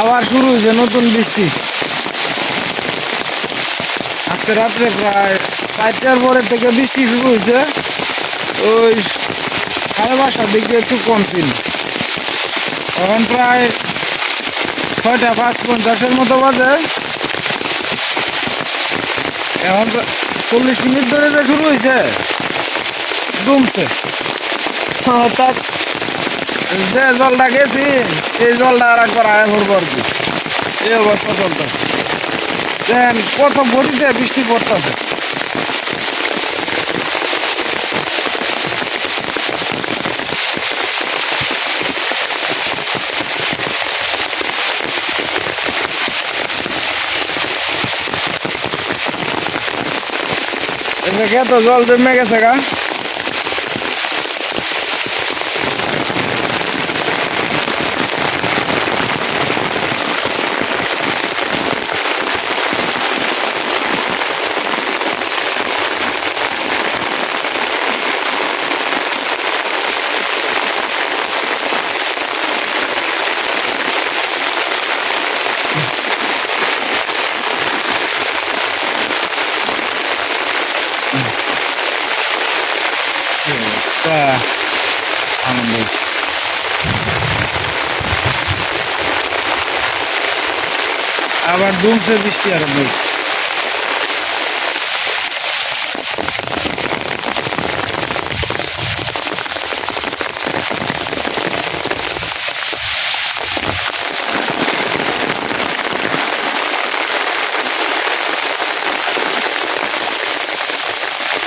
আবার শুরু হয়েছে নতুন বৃষ্টি। আজকে রাত্রে প্রায় চারটার পরে থেকে বৃষ্টি শুরু হয়েছে। ওই সাড়ে পাঁচটার দিকে একটু কম ছিল এখন প্রায় ছয়টা পাঁচ পঞ্চাশের মতো বাজে। এখন চল্লিশ মিনিট ধরে যে শুরু হয়েছে ডুমছে অর্থাৎ যে জলটা গেছি এই জলটা আর একবার আয় ভরবো কি। এই অবস্থা চলতেছে। দেন কত গতিতে বৃষ্টি পড়তেছে। এদিকে তো জল জমে গেছে গা কি অবস্থা আনন্দ হয়েছে আবার দুমসে বৃষ্টি আরম্ভ হয়েছে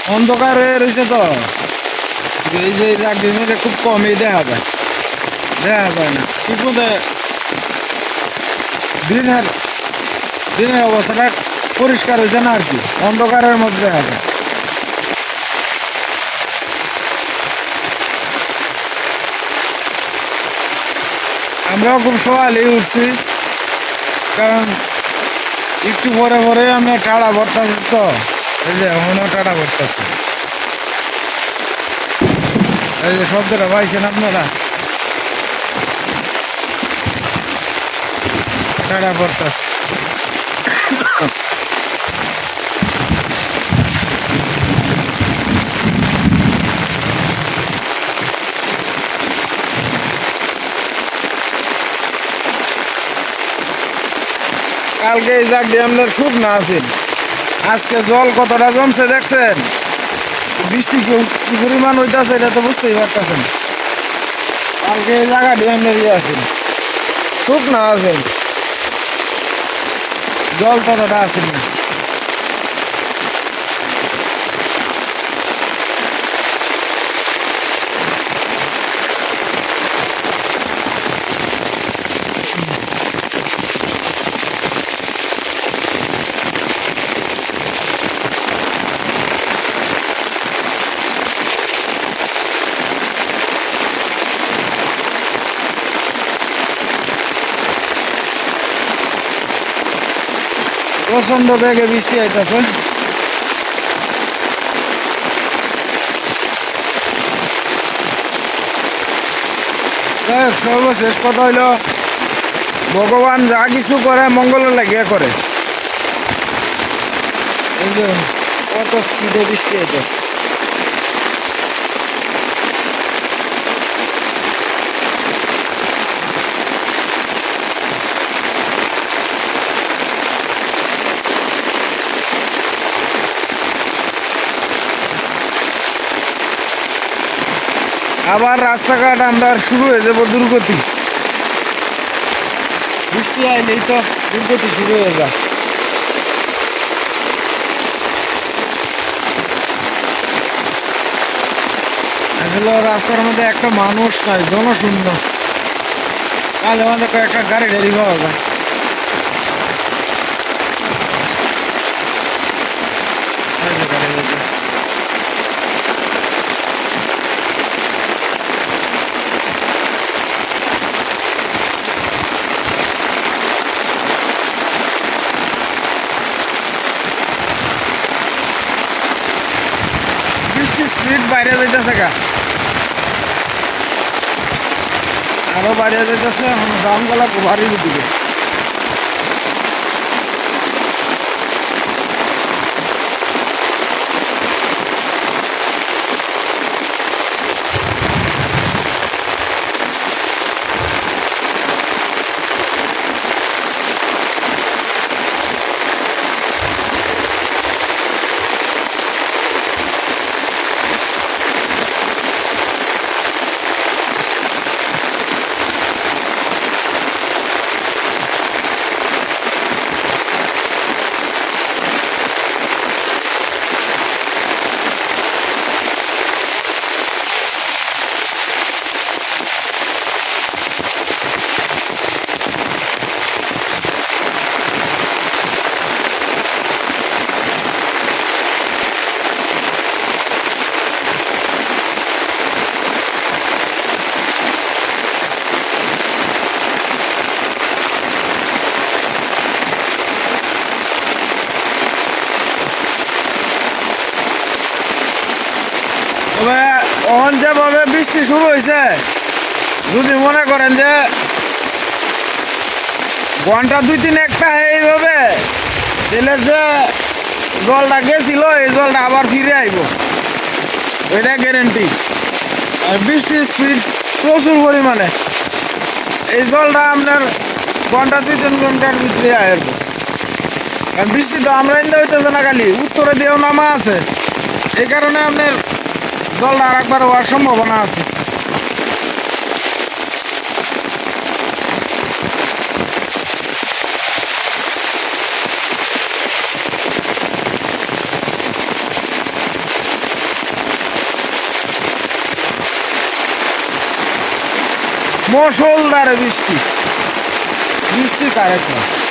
অন্ধকার হয়ে রয়েছে তো এই যে এই চাকরির মধ্যে খুব কমই দেখা যায় দেখা যায় না ঠিক মতো দিনের দিনের অবস্থাটা পরিষ্কার হয়েছে না আর কি? অন্ধকারের মধ্যে দেখা যায়। আমরাও খুব সকালে উঠছি, কারণ একটু পরে পরে আমরা টাড়া ভরতাছি তো, এই যে এখনও টাড়া ভরতাছি। এই যে শব্দটা পাইছেন আপনারা? টাড়া ভরতাছি। কালকে এই জাগটি আপনার শুকনা আছে। আজকে জল কতটা জমছে দেখছেন? বৃষ্টি কি পরিমাণ হইতাছে এটা তো বুঝতেই পারতেছেন। কালকে এই জায়গাটি আপনার ইয়ে আছে। শুকনা আছে জল ততটা আছে? প্রচণ্ড বেগে বৃষ্টি আইতাছে। সর্বশেষ কথা হইল, ভগবান যা কিছু করে, মঙ্গলের লাগিয়ে করে। কত স্পিডে বৃষ্টি আইতাছে। আবার রাস্তাঘাট আমরা শুরু হয়ে যাব দুর্গতি। বৃষ্টি আইলেই তো দুর্গতি শুরু হয়ে যায়। রাস্তার মধ্যে একটা মানুষ নাই, জনশূন্য। কাল আমাদের কয়েকটা গাড়ি টাড়ি পাওয়া এই যে গাড়ি যাইতেছে। বৃষ্টি স্পিড বাইরে আরও বাইরে যাইতেছে এখন জাম গেলা বাড়ির দিকে এখন যেভাবে বৃষ্টি শুরু হয়েছে যদি মনে করেন যে, ঘণ্টা দুই তিন একটা এইভাবে তাহলে যে জলটা গেছিল, এই জলটা আবার ফিরে আইব। এটা গ্যারেন্টি আর বৃষ্টির স্পিড প্রচুর পরিমাণে। এই জলটা আপনার ঘণ্টা দুই তিন ঘণ্টার ভিতরে আসব আর বৃষ্টি তো আমরা ইন্দা হইতেছে না খালি, উত্তরে দিয়েও নামা আছে। এই কারণে আপনার জলটা আর একবার হওয়ার সম্ভাবনা আছে। মুসলধারে বৃষ্টি। বৃষ্টি কারেক্ট না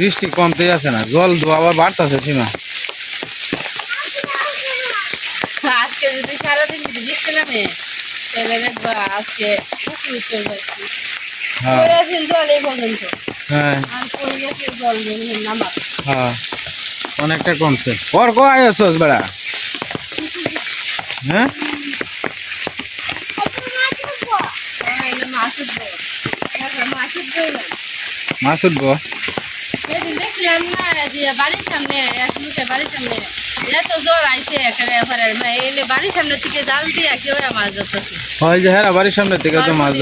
বৃষ্টি কমতেই আছে না জল দো আবার বাড়তেছে সীমা। আজকে যদি সারাদিন বৃষ্টি নামে তাহলে দেখবা আজকে হ্যাঁ। হ্যাঁ। হ্যাঁ অনেকটা কমছে। ওর কো আয়সস বেড়া। হ্যাঁ? মাছ উঠবো তারপর মাছ উঠবো না মাছ উঠবো সেদিন দেখলাম না যে বাড়ির সামনে এক মুখে বাড়ির সামনে এত জল আইছে এখানে এবারে এনে বাড়ির সামনে থেকে জাল দিয়ে কেউ মাছ ধরতেছে। হয় যে হ্যাঁ বাড়ির সামনে থেকে তো মাছ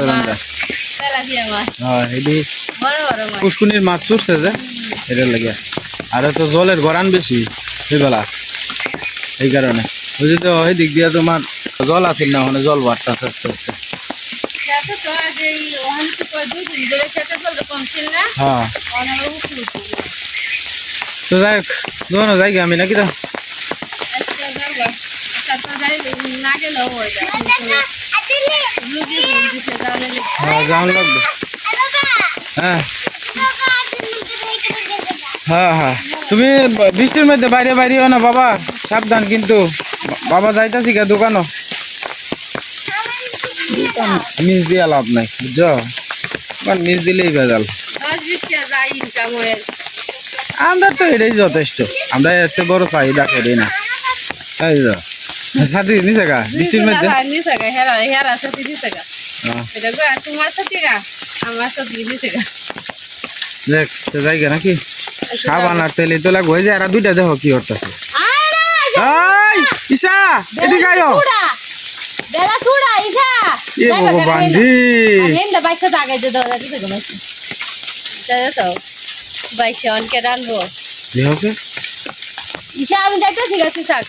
বড় মাছ। পুষ্কুনির মাছ ছুটছে যে এটার লাগে আর তো জলের গরান বেশি সেবেলা এই কারণে। বুঝলি তো ওই দিক দিয়ে তোমার জল আসিল না ওখানে জল বাড়তেছে আস্তে আস্তে। ধরে হ্যাঁ। তো যাই হোক দোনো যাই গে আমি নাকি তো আজকে যাব আচ্ছা তো যাই না গেলেও হয়ে যায় রুগী ফোন দিছে জানালে হ্যাঁ যাওয়ান লাগবে হ্যাঁ হ্যাঁ হ্যাঁ তুমি ব- বৃষ্টির মধ্যে বাইরে বাইরেও না বাবা সাবধান কিন্তু বা- বাবা যাইতাছি কে দোকানও দোকান মিস দিয়া লাভ নাই বুঝছ দোকান মিস দিলেই ভেজাল দশ বিশ টাকা যাই ইনকাম হয়ে আমরা তো এটাই যথেষ্ট। আমরা এর চেয়ে বড় চাহিদা করি না। এই তো সাথে নিছে গা বৃষ্টির মধ্যে? হ্যাঁ, দেখ তো যাই গে নাকি? সাবান আর তেল তো লাগবে। যে এরা দুইটা দেখো কি করতেছে। এই ঈশা এদিকে আয়ো। বেলা চুড়া ইসা এ ভগবান দাও দাও তো বাইশা অনকে রানবো কি হচ্ছে ইসা আমি যাইতে ঠিক আছে থাক।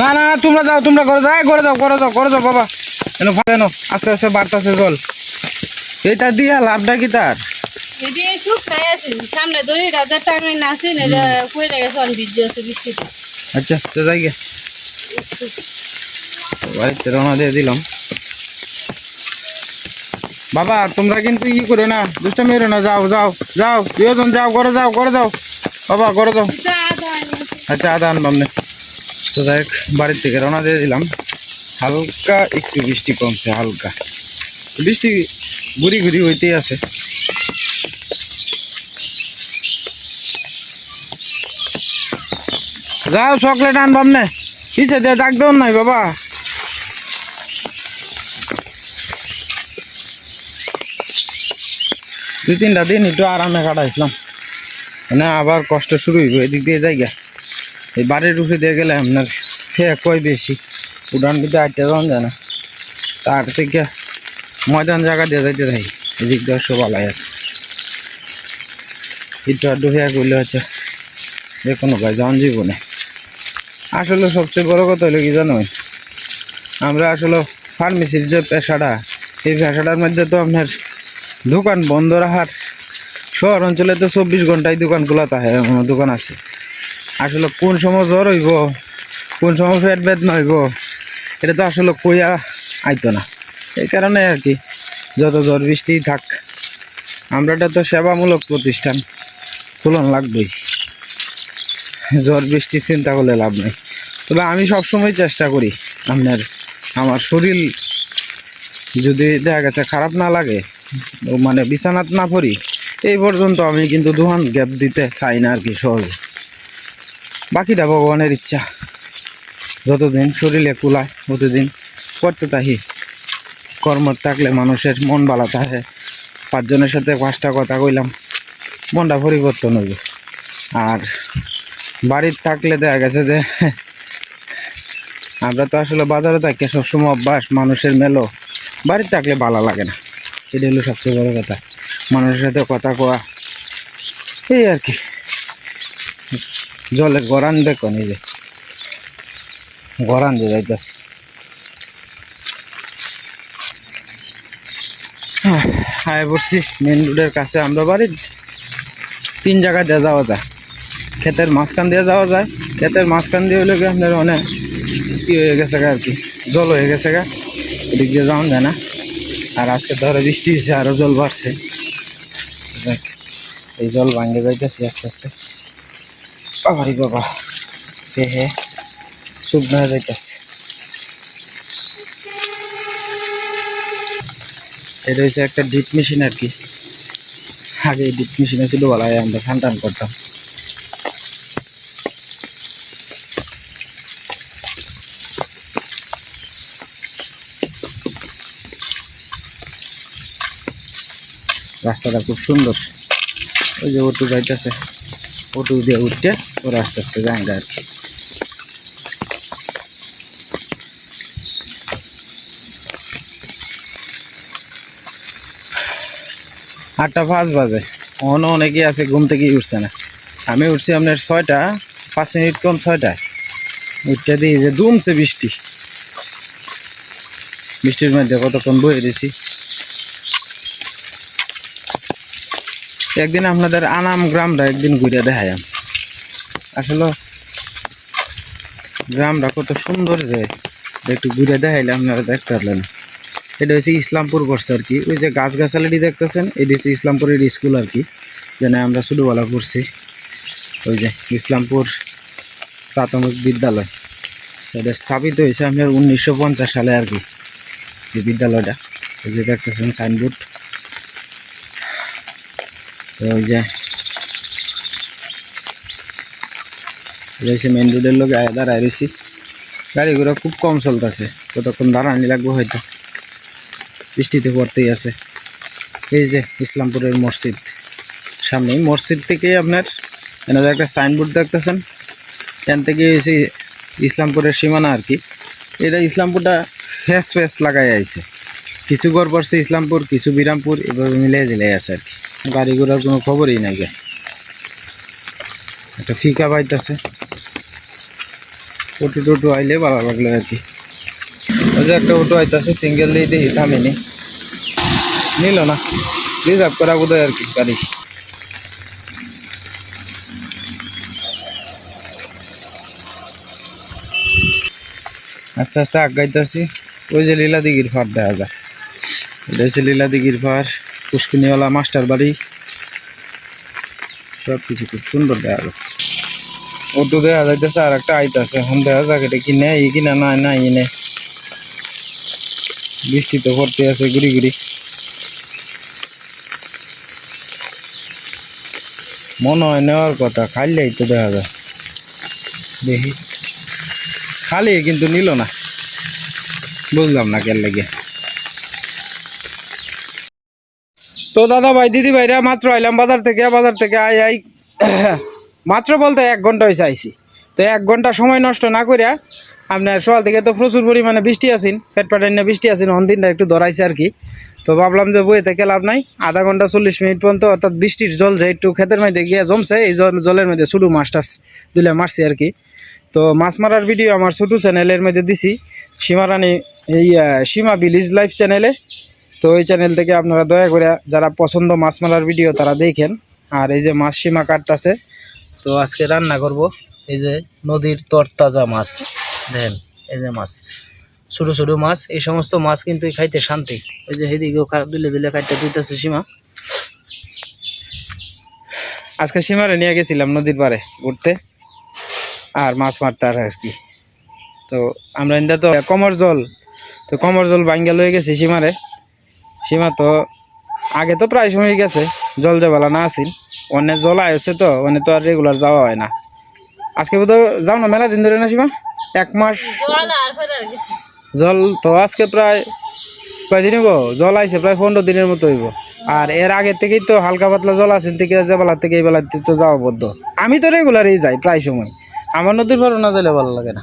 না না তোমরা যাও তোমরা করে যাও করে যাও করে যাও করে যাও বাবা। এনো ফাঁকেনো আস্তে আস্তে বাড়তাছে জল। এইটা দিয়া লাভটা কি তার? এটি সুখ খাই আছে সামনে দড়ি রাজার টাঙাই না আছে না কই গেছে অন বীর্য আছে বৃষ্টিতে। আচ্ছা তো যাই গে। বাড়িতে রওনা দিয়ে দিলাম। বাবা তোমরা কিন্তু ই করো না দুষ্টা মেরো না যাও যাও যাও দুজন যাও করে যাও করে যাও। বাবা করে যাও। আচ্ছা আদা আনবাম না তো যাই হোক, বাড়ির থেকে রওনা দিয়ে দিলাম। হালকা একটু বৃষ্টি কমছে হালকা। বৃষ্টি ঘুরি ঘুরি হইতেই আছে। যাও চকলেট আনবাম না কিসে দিয়ে ডাক দেন নাই বাবা। দুই তিনটা দিন একটু আরামে কাটাইছিলাম। মানে আবার কষ্ট শুরু হইব, এদিক দিয়ে জায়গা এই বাড়ির উপরে দিয়ে গেলে আপনার ফে কয় বেশি? উড়ান কিন্তু আটটা যাওয়া যায় না তার থেকে ময়দান জায়গা দিয়ে যাইতে থাকি এদিক দিয়ে সব আলাই আছে। একটু আড্ডু ফেয়া করলে হচ্ছে যে কোনো ভাই যাওয়ান জীবনে। আসলে সবচেয়ে বড় কথা হলো কি জানেন আমরা আসলে ফার্মেসির যে পেশাটা, এই পেশাটার মধ্যে তো আপনার দোকান বন্ধ রাখার শহর অঞ্চলে তো চব্বিশ ঘন্টায় দোকান খোলা থাকে দোকান আছে। আসলে কোন সময় জ্বর হইব, কোন সময় পেট বেদনা হইব, এটা তো আসলে কইয়া আইতো না। এই কারণে আর কি, যত জ্বর বৃষ্টি থাক আমরা এটা তো সেবামূলক প্রতিষ্ঠান তুলন লাগবেই। জ্বর বৃষ্টির চিন্তা করলে লাভ নেই। তবে আমি সবসময় চেষ্টা করি, আপনার, আমার শরীর যদি দেখা গেছে খারাপ না লাগে মানে বিছানাত না পড়ি, এই পর্যন্ত আমি কিন্তু দুহান গ্যাপ দিতে চাই না আর কি সহজে। বাকিটা ভগবানের ইচ্ছা। যতদিন শরীরে কুলায় ততদিন করতে থাকি। কর্ম থাকলে মানুষের মন ভালো থাকে। পাঁচজনের সাথে পাঁচটা কথা কইলাম, মনটা পরিবর্তন হইবে আর বাড়ির থাকলে দেখা গেছে যে, আমরা তো আসলে বাজারে থাকি, সবসময় অভ্যাস, মানুষের মেলো। বাড়ির থাকলে ভালো লাগে না। এটা হলো সবচেয়ে বড় কথা। মানুষের সাথে কথা কোয়া এই আর কি। জলের গরান দেখো নিজে। গরান দিয়ে যাইতেছে। হায় পড়ছি মেন রোডের কাছে। আমরা বাড়ির তিন জায়গায় দিয়ে যাওয়া যায়। ক্ষেতের মাঝখান দিয়ে যাওয়া যায়। ক্ষেতের মাঝখান দিয়ে হলে আপনার অনেক ই হয়ে গেছে আর কি। জল হয়ে গেছে গা। এদিক দিয়ে যাওয়া যায় না। আর আজকে ধরো বৃষ্টি হয়েছে আরও জল বাড়ছে। দেখ, এই জল ভাঙে যাইতেছি আস্তে আস্তে। বাবারি বাবা, হে হে, শুকনো হয়ে যাইতেছে। এটা হচ্ছে একটা ডিপ মেশিন আর কি। আগে ডিপ মেশিনে ছিল বলা হয় আমরা টান করতাম। রাস্তাটা খুব সুন্দর। ওই যে অটো যাইতেছে। অটো দিয়ে উঠতে ওরা আস্তে আস্তে যায় আর কি। আটটা পাঁচ বাজে। অন্য অনেকেই আছে, ঘুম থেকেই উঠছে না। আমি উঠছি আপনার ছয়টা, পাঁচ মিনিট কম ছয়টায় উঠতে দিয়ে যে দুমছে বৃষ্টি। বৃষ্টির মধ্যে কতক্ষণ বয়ে দিছি একদিন আপনাদের আনাম গ্রামটা একদিন ঘুরে দেখাই। আসলে গ্রামটা কত সুন্দর যে একটু ঘুরে দেখাইলে আপনারা দেখতে পারলেন। এটা হচ্ছে ইসলামপুর পড়ছে আর কি। ওই যে গাছ গাছালিটি দেখতেছেন, এটা হচ্ছে ইসলামপুরের স্কুল আর কি, যেখানে আমরা ছোটোবেলা পড়ছি। ওই যে ইসলামপুর প্রাথমিক বিদ্যালয়। সেটা স্থাপিত হয়েছে আপনার উনিশশো পঞ্চাশ সালে আর কি, যে বিদ্যালয়টা। ওই যে দেখতেছেন সাইনবোর্ড। ওই যে। রয়েছে মেন রোডের লোক দাঁড়ায় রয়েছি গাড়ি ঘোড়া খুব কম চলতেছে কতক্ষণ দাঁড়ানি লাগবে হয়তো। বৃষ্টিতে পড়তেই আছে। এই যে ইসলামপুরের মসজিদ। সামনেই মসজিদ থেকে আপনার এনাদের একটা সাইনবোর্ড দেখতেছেন, এখান থেকে এসে ইসলামপুরের সীমানা আর কি। এটা ইসলামপুরটা ফেস ফেস লাগাই আছে কিছু ঘর পড়ছে ইসলামপুর, কিছু বিরামপুর, এভাবে মিলে জিলে আছে আর কি। গাড়ি ঘোড়ার কোনো খবরই নাই গে। একটা ফিকা পাইতেছে। অটো টোটো আইলে ভালো লাগল আর কি। ওই যে একটা অটো আইতাছে সিঙ্গেল দিয়ে দিই থামিনি। নিল না। রিজার্ভ করা বোধ আর কি গাড়ি। আস্তে আস্তে আগাইতেছি। ওই যে লীলা দিঘির ফার দেখা যায় এটা হচ্ছে লীলা দিঘির ফার পুষ্কিনিওয়ালা মাস্টার বাড়ি। সব কিছু খুব সুন্দর দেখা যায়। অটো দেখা যাইতেছে আর একটা আইতাছে। এখন দেখা যাক এটা কি নেই কিনা না নাই নে বৃষ্টি তো পড়তে আছে গুড়ি গুড়ি। মনে হয় নেওয়ার কথা, খাইলেই তো দেখা যায়। দেখি। খালি কিন্তু নিল না। বুঝলাম না কেন লেগে। তো দাদা ভাই, দিদি ভাইরা মাত্র আইলাম বাজার থেকে বাজার থেকে আই আই, মাত্র বলতে এক ঘণ্টা হয়েছে আইছি। তো এক ঘণ্টা সময় নষ্ট না করিয়া আপনার সকাল থেকে তো প্রচুর পরিমাণে বৃষ্টি আছেন পেট পাটাইনা বৃষ্টি আছেন অন দিনটা একটু ধরাইছে আর কি। তো ভাবলাম যে বইয়ে থেকে লাভ নাই, আধা ঘণ্টা চল্লিশ মিনিট পর্যন্ত অর্থাৎ বৃষ্টির জল যে একটু ক্ষেতের মধ্যে গিয়ে জমছে, এই জল- জলের মধ্যে শুধু মাছ টাছ দিলে মারছি আর কি। তো মাছ মারার ভিডিও আমার ছোটো চ্যানেলের মধ্যে দিছি, সীমারানী, এই সীমা ভিলেজ লাইফ চ্যানেলে তো ওই চ্যানেল থেকে আপনারা দয়া করে যারা পছন্দ মাছ মারার ভিডিও তারা দেখেন। আর এই যে মাছ সীমা কাটতেছে, তো আজকে রান্না করব এই যে নদীর তরতাজা মাছ। দেখেন, এই যে মাছ। ছোটো ছোটো মাছ, এই সমস্ত মাছ কিন্তু খাইতে শান্তি। এই যে সেদিকেও দুলে দুলে খাইতে দিতেছে সীমা। আজকে সীমারে নিয়ে গেছিলাম নদীর পাড়ে ঘুরতে, আর মাছ মারতে আর কি। তো আমরা এটা তো কমর জল, তো কমর জল ভাঙ্গা লয়ে গেছি সীমারে। সীমা তো আগে তো প্রায় সময় গেছে জল যাবালা না আসিন অনেক জল আয়ছে তো অনেক তো আর রেগুলার যাওয়া হয় না। আজকে বোধ যাও না মেলা দিন ধরে না সীমা? এক মাস জল তো আজকে প্রায় কয় দিন হইব? জল আইছে প্রায় পনেরো দিনের মতো হইব। আর এর আগে থেকেই তো হালকা পাতলা জল আছে থেকে যে বেলা থেকে এই বেলা তো যাওয়া বদ্ধ। আমি তো রেগুলারই যাই প্রায় সময়। আমার নদীর পাড়ও না যাইলে ভালো লাগে না।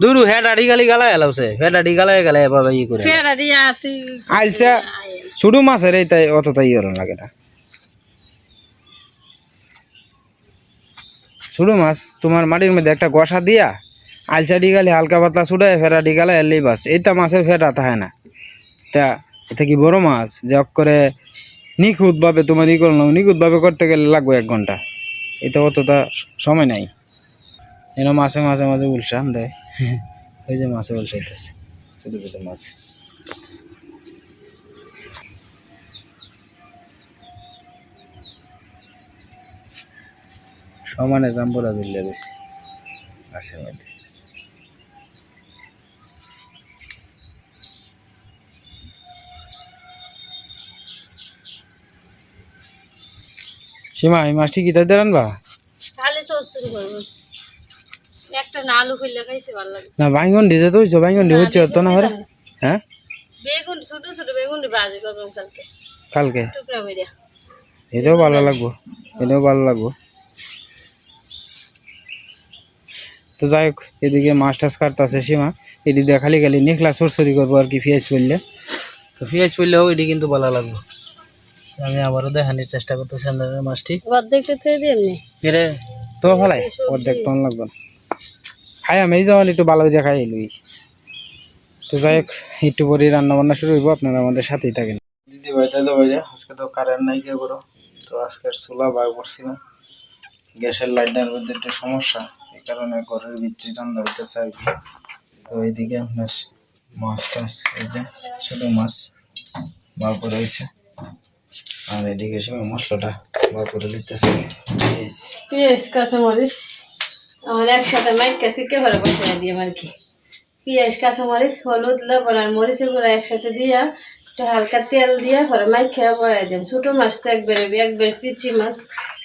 দুরু হেড আড়ি গালি গালায় এলাওছে হেড আড়ি গালায় গালায় এভাবে ই করে। ফেরা দিয়া তুই আইলছে ছোট মাছের এই তাই অত তাই ইয়ে লাগে না। ছোট মাছ তোমার মাটির মধ্যে একটা গসা দিয়া আলচা ডিগালে হালকা পাতলা ছুটায় ফেরা ডিগালে এলেই বাস। এইটা মাছের ফেরা থাকে না। তা এটা কি বড় মাছ? যে অক করে নিখুঁতভাবে তোমার ই করলাম নিখুঁতভাবে করতে গেলে লাগবে এক ঘণ্টা। এটা অতটা সময় নাই। এর মাছে মাঝে মাঝে উলসান দেয়। ওই যে মাছে উলসাইতেছে ছোটো ছোটো মাছ। সমানে জাম্বুরা দিলে বেশি গাছের মধ্যে। সীমা এই মাছটি কি তাদের আনবা? খালি সস শুরু করব। একটা না আলু খুললে খাইছে ভালো লাগে। না বাইঙ্গন ডিজে তো হইছো বাইঙ্গন ডি হচ্ছে তো না হরে হ্যাঁ? বেগুন ছোট ছোট বেগুন বাজি করব কালকে। কালকে? টুকরা করে দিয়া এটাও ভালো লাগবো। এটাও ভালো লাগবো। তো যাই হোক এদিকে মাছ টাছ কাটতেছে সীমা। এটি দিয়ে খালি খালি নিখলা সরসরি করব আর কি পেঁয়াজ পড়লে। তো পেঁয়াজ পড়লেও এটি কিন্তু ভালো লাগবে। আমি আবারও দেখানোর চেষ্টা করতেছি আপনাদের মাছটি। দিয়ে তো ফেলাই? অর্ধেক টন লাগবে না। খাই আমি এই যেমন একটু ভালো দিয়ে খাই লই। তো যাই হোক একটু পরে রান্না বান্না শুরু হইব আপনারা আমাদের সাথেই থাকেন। দিদি ভাই দাদা ভাই আজকে তো কারেন্ট নাই কে করো তো আজকের চুলা বার করছি না। গ্যাসের লাইটার মধ্যে একটু সমস্যা এই কারণে ঘরের ভিতরে রান্না হইতেছে আর কি। তো এইদিকে আপনার মাছ টাছ এই যে ছোটো মাছ বার করে হয়েছে আর এদিকে সে মশলাটা বার করে নিতেছে। এই পেঁয়াজ কাঁচামরিচ। আমার একসাথে মাইক কাছে কে বসাই দিই আর কি পেঁয়াজ, কাঁচামরিচ, হলুদ, লবণ আর মরিচের গুঁড়া একসাথে দিয়া একটু হালকা তেল দিয়া পরে মাইক খেয়ে বসাই দিম। ছোটো মাছ তো একবারে একবারে পিচি মাছ,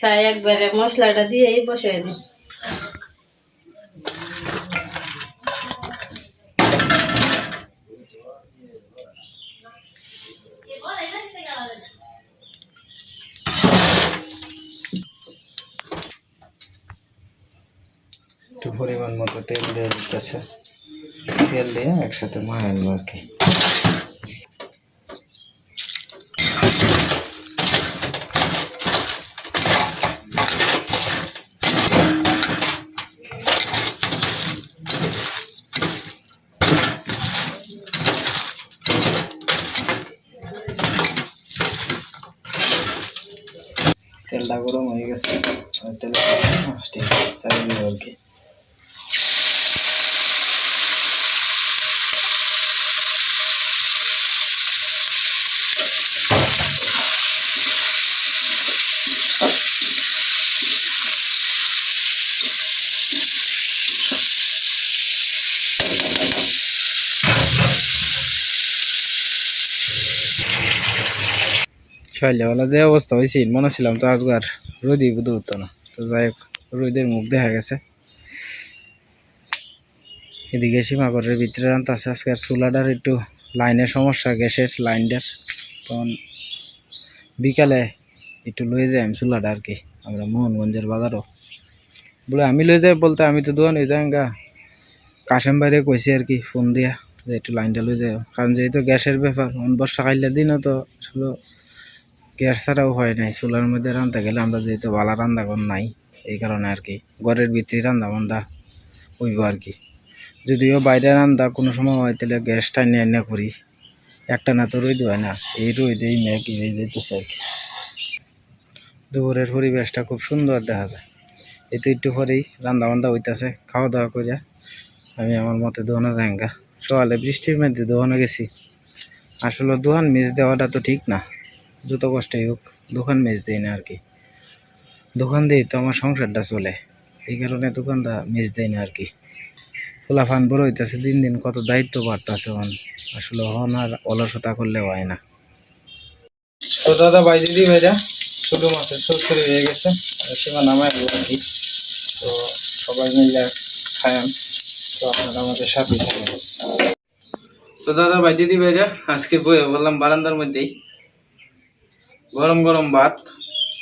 তাই একবারে মশলাটা দিয়েই বসাই দিই পরিমাণ মতো তেল দিয়ে দিতেছে। তেল দিয়ে একসাথে মায়ানো আর কি সকালবেলা যে অবস্থা হয়েছে মনে ছিলাম তো আজকে আর রোদই বুধ হতো না। তো যাই হোক, রোদের মুখ দেখা গেছে। এদিকে সীমাগরের ভিতরে রান্তা আছে। আজকে আর চুলাটার একটু লাইনের সমস্যা, গ্যাসের লাইনটার। তখন বিকালে একটু লয়ে যাই আমি চুলাটা আর কি, আমরা মোহনগঞ্জের বাজারও। বলে আমি লয়ে যাই বলতে আমি তো দোকানে যাই গা কাশেম বাইরে কইছি আর কি, ফোন দিয়া যে একটু লাইনটা লয়ে যাই কারণ যেহেতু গ্যাসের ব্যাপার বর্ষাকালের দিনও তো আসলে গ্যাস ছাড়াও হয় নাই, চুলার মধ্যে রান্না গেলে আমরা যেহেতু বালা রান্না ঘর নাই, এই কারণে আর কি, ঘরের ভিতরে রান্না বান্ধা হইব আর কি। যদিও বাইরে রান্না কোনো সময় হয়, তাহলে গ্যাস টাইনে এনে করি, একটা না তো রোদ হয় না, এই রোদ এই মেঘ এই যেতেছে আর কি। দুপুরের পরিবেশটা খুব সুন্দর দেখা যায়, এই তো একটু পরেই রান্না বান্ধা হইতাছে, খাওয়া দাওয়া করিয়া আমি আমার মতে দোকানে যাঙ্গা সকালে বৃষ্টির মধ্যে দোকানে গেছি, আসলে দোকান মিস দেওয়াটা তো ঠিক না। যত কষ্টই হোক, দোকান মিস দিই না আর কি। দোকান দিয়েই তো আমার সংসারটা চলে। এই কারণে দোকানটা মিস দেয় না আর কি। খোলাফান বড় হইতেছে, দিন দিন কত দায়িত্ব বাড়তেছে হন আসলে হন আর অলসতা করলে হয় না। তো দাদা, ভাই দিদি ভাইরা, ছোট মাছের চচ্চড়ি হয়ে গেছে। সীমা নামায় আর কি। তো সবাই মিলে খায়াম। তো আপনারা আমাদের সাথে থাকেন তো দাদা, ভাই দিদি ভাইরা, আজকে বই বললাম বারান্দার মধ্যেই। গরম গরম ভাত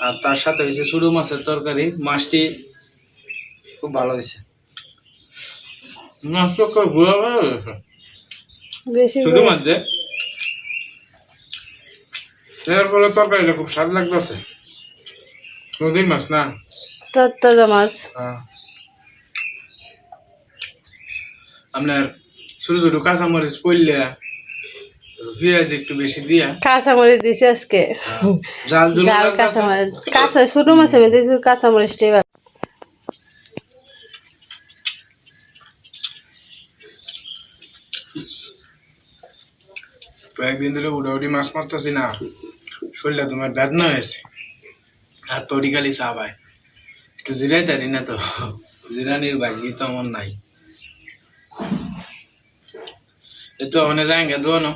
আর তার সাথে হয়েছে ছোটো মাছের তরকারি। মাছটি খুব ভালো হয়েছে। মাছটা খুব গুঁড়ো ভালো হয়েছে। বেশি মাছ যে? এর ফলে তরকারিটা খুব স্বাদ লাগতেছে। নদীর মাছ না? তত্তাজা মাছ। হ্যাঁ। আপনার ছোট ছোট কাঁচামরিচ পড়লে পেঁয়াজ একটু বেশি দিয়া। কাঁচামরিচ দিছি আজকে। জাল জল জাল কাঁচামরিচ। কাঁচা ছোট মাছের মধ্যে কাঁচামরিচটাই ভালো কয়েকদিন ধরে উড়াউড়ি মাছ মারতেছি না। শরীরটা তোমার বেদনা হয়েছে। আর তরি খালি চা ভাই একটু জিরাই তারি না তো। জিরানির বাজি তো আমার নাই। এই তো ওখানে যাঙ্গে দোয়ানো।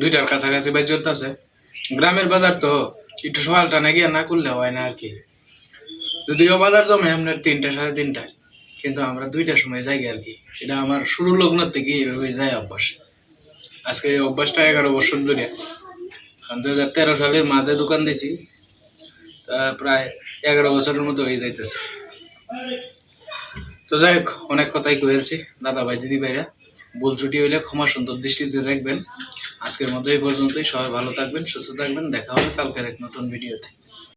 দুইটার কাছাকাছি বাজ আছে গ্রামের বাজার তো একটু সকালটা না গিয়ে না করলে হয় না আর কি যদিও বাজার জমে আপনার তিনটা সাড়ে তিনটায় কিন্তু আমরা দুইটার সময় যাই আর কি এটা আমার শুরু লগ্ন থেকে এইভাবে যাই অভ্যাস। আজকে এই অভ্যাসটা এগারো বছর ধরে। দু হাজার তেরো সালের মাঝে দোকান দিছি, তা প্রায় এগারো বছরের মতো হয়ে যাইতেছে। তো যাই হোক, অনেক কথাই কয়েছি দাদা ভাই, দিদি ভাইরা। ভুল ত্রুটি হইলে ক্ষমা সুন্দর দৃষ্টিতে দেখবেন। আজকের মতো এই পর্যন্তই। সবাই ভালো থাকবেন, সুস্থ থাকবেন। দেখা হবে কালকের এক নতুন ভিডিওতে